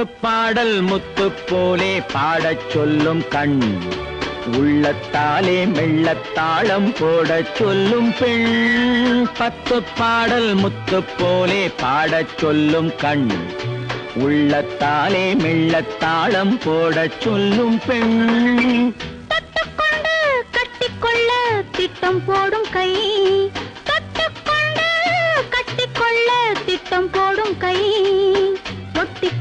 பத்து பாடல் முத்து போலே பாடச் சொல்லும் கண். உள்ளத்தாலே மெள்ளத்தாளம் போடச் சொல்லும் பெண். பத்து பாடல் முத்து போலே பாடச் சொல்லும் கண். உள்ளத்தாலே மெள்ளத்தாளம் போடச் சொல்லும் பெண். கட்டிக்கொள்ள திட்டம் போடும் கை.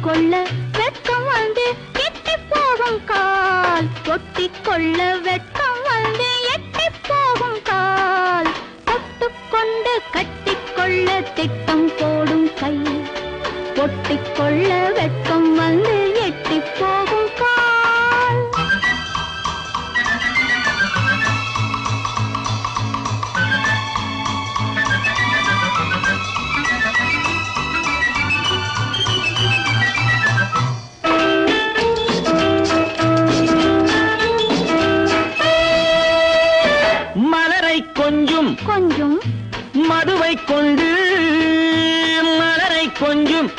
கொள்ள வெட்கம் வந்து எட்டி போகும் கால். ஒட்டிக்கொள்ள வெட்கம் வந்து எட்டி போகும் கால். தொட்டு தொட்டுக்கொண்டு கட்டிக்கொள்ள திட்டம் போடும் கை ஒட்டிக்கொள்ள வெட்கம் வந்து மதுவை கொண்டு மலரை கொஞ்சும்.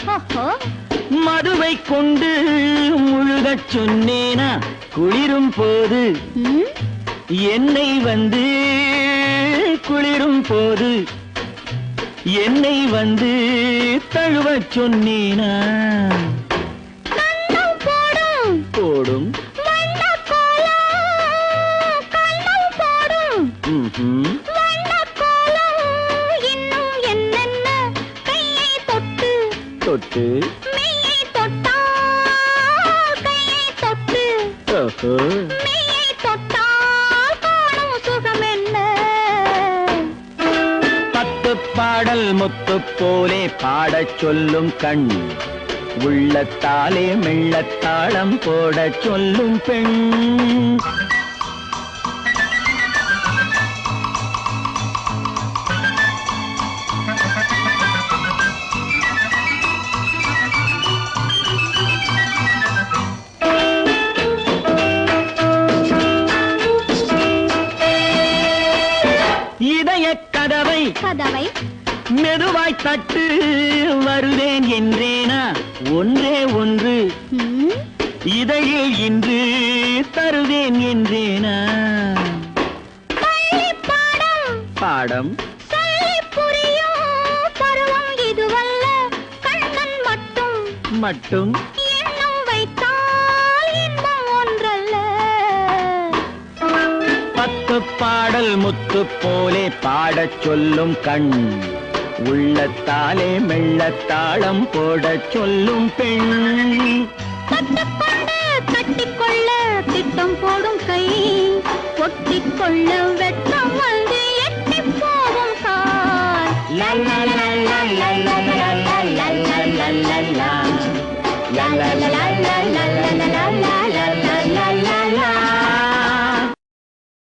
மதுவை கொண்டு முழுகச் சொன்னேனா? குளிரும் போது என்னை வந்து குளிரும் போது என்னை வந்து தழுவச் சொன்னேனா? போடும். போடும். தொட்டு. ஓஹோ. பத்து பாடல் முத்து போலே பாடச் சொல்லும் கண். உள்ளத்தாலே மெள்ளத்தாளம் போடச் சொல்லும் பெண். கதை மெதுவாய் தட்டு வருவேன் என்றேனா? ஒன்றே ஒன்று. இதழில் இன்று தருவேன் என்றேனா? பாடம். மட்டும். மட்டும். பத்து பாடல் முத்து போலே பாடச் சொல்லும் கண். உள்ளத்தாலே மெள்ளத்தாளம் போடச் சொல்லும் பெண்.